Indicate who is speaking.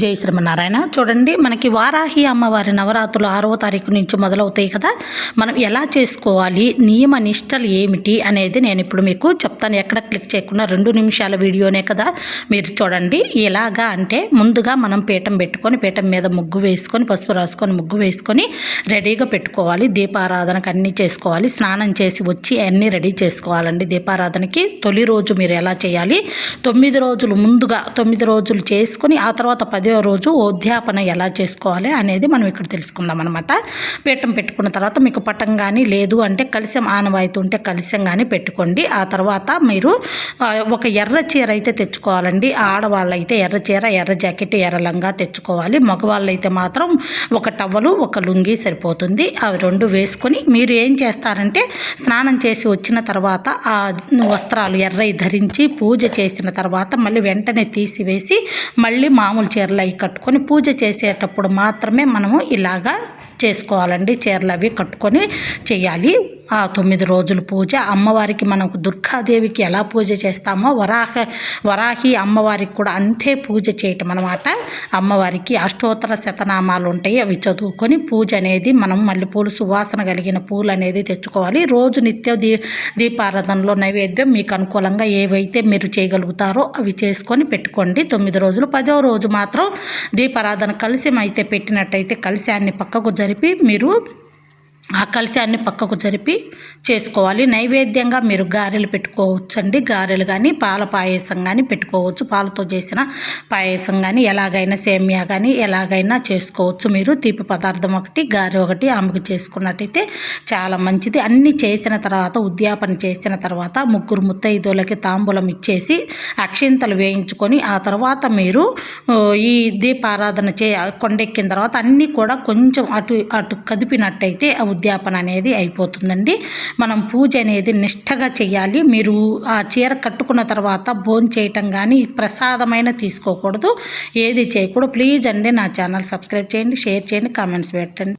Speaker 1: జై శ్రీమన్నారాయణ. చూడండి మనకి వారాహి అమ్మవారి నవరాత్రులు ఆరవ తారీఖు నుంచి మొదలవుతాయి కదా. మనం ఎలా చేసుకోవాలి? నియమ నిష్టలు ఏమిటి అనేది నేను ఇప్పుడు మీకు చెప్తాను. ఎక్కడ క్లిక్ చేయకుండా రెండు నిమిషాల వీడియోనే కదా మీరు చూడండి. ఎలాగా అంటే ముందుగా మనం పీఠం పెట్టుకొని పీఠం మీద ముగ్గు వేసుకొని పసుపు రాసుకొని ముగ్గు వేసుకొని రెడీగా పెట్టుకోవాలి. దీపారాధనకు అన్నీ చేసుకోవాలి. స్నానం చేసి వచ్చి అన్నీ రెడీ చేసుకోవాలండి దీపారాధనకి. తొలి రోజు మీరు ఎలా చేయాలి? తొమ్మిది రోజులు ముందుగా తొమ్మిది రోజులు చేసుకొని ఆ తర్వాత పదో రోజు ఉద్యాపన ఎలా చేసుకోవాలి అనేది మనం ఇక్కడ తెలుసుకుందాం అనమాట పీఠం పెట్టుకున్న తర్వాత మీకు పట్టం కానీ లేదు అంటే కలిసం ఆనవాయితీ ఉంటే కలిసం కానీ పెట్టుకోండి. ఆ తర్వాత మీరు ఒక ఎర్ర చీర అయితే తెచ్చుకోవాలండి. ఆడవాళ్ళు అయితే ఎర్ర చీర ఎర్ర జాకెట్ ఎర్ర లంగా తెచ్చుకోవాలి. మగవాళ్ళు అయితే మాత్రం ఒక టవలు ఒక లుంగి సరిపోతుంది. అవి రెండు వేసుకొని మీరు ఏం చేస్తారంటే స్నానం చేసి వచ్చిన తర్వాత ఆ వస్త్రాలు ఎర్రయి ధరించి పూజ చేసిన తర్వాత మళ్ళీ వెంటనే తీసివేసి మళ్ళీ మామూలు చీరలు అవి కట్టుకొని పూజ చేసేటప్పుడు మాత్రమే మనము ఇలాగా చేసుకోవాలండి. చీరలు అవి కట్టుకొని చేయాలి. ఆ తొమ్మిది రోజుల పూజ. అమ్మవారికి మనం దుర్గాదేవికి ఎలా పూజ చేస్తామో వరాహ వరాహి అమ్మవారికి కూడా అంతే పూజ చేయటం అనమాట అమ్మవారికి అష్టోత్తర శతనామాలు ఉంటాయి అవి చదువుకొని పూజ అనేది మనం మల్లెపూలు సువాసన కలిగిన పూలు అనేది తెచ్చుకోవాలి. రోజు నిత్య దీ దీపారాధనలో నైవేద్యం మీకు అనుకూలంగా ఏవైతే మీరు చేయగలుగుతారో అవి చేసుకొని పెట్టుకోండి. తొమ్మిది రోజులు పదో రోజు మాత్రం దీపారాధన కలిసి అయితే పెట్టినట్టయితే కలిశాన్ని పక్కకు జరిపి మీరు ఆ కలశాన్ని పక్కకు జరిపి చేసుకోవాలి. నైవేద్యంగా మీరు గారెలు పెట్టుకోవచ్చండి. గారెలు కానీ పాల పాయసం కానీ పెట్టుకోవచ్చు. పాలతో చేసిన పాయసం కానీ ఎలాగైనా సేమియా కానీ ఎలాగైనా చేసుకోవచ్చు మీరు. తీపి పదార్థం ఒకటి గారె ఒకటి ఆమెకు చేసుకున్నట్టయితే చాలా మంచిది. అన్నీ చేసిన తర్వాత ఉద్యాపన చేసిన తర్వాత ముగ్గురు ముత్తైదులకి తాంబూలం ఇచ్చేసి అక్షింతలు వేయించుకొని ఆ తర్వాత మీరు ఈ దీపారాధన చే కొండెక్కిన తర్వాత అన్నీ కూడా కొంచెం అటు అటు కదిపినట్టయితే ఆ ఉద్యాపన అనేది అయిపోతుందండి. మనం పూజ అనేది నిష్టగా చేయాలి. మీరు ఆ చీర కట్టుకున్న తర్వాత భోజనం చేయటం కానీ ప్రసాదమైన తీసుకోకూడదు. ఏది చేయకూడదు. ప్లీజ్ అండి నా ఛానల్ సబ్స్క్రైబ్ చేయండి షేర్ చేయండి కామెంట్స్ పెట్టండి.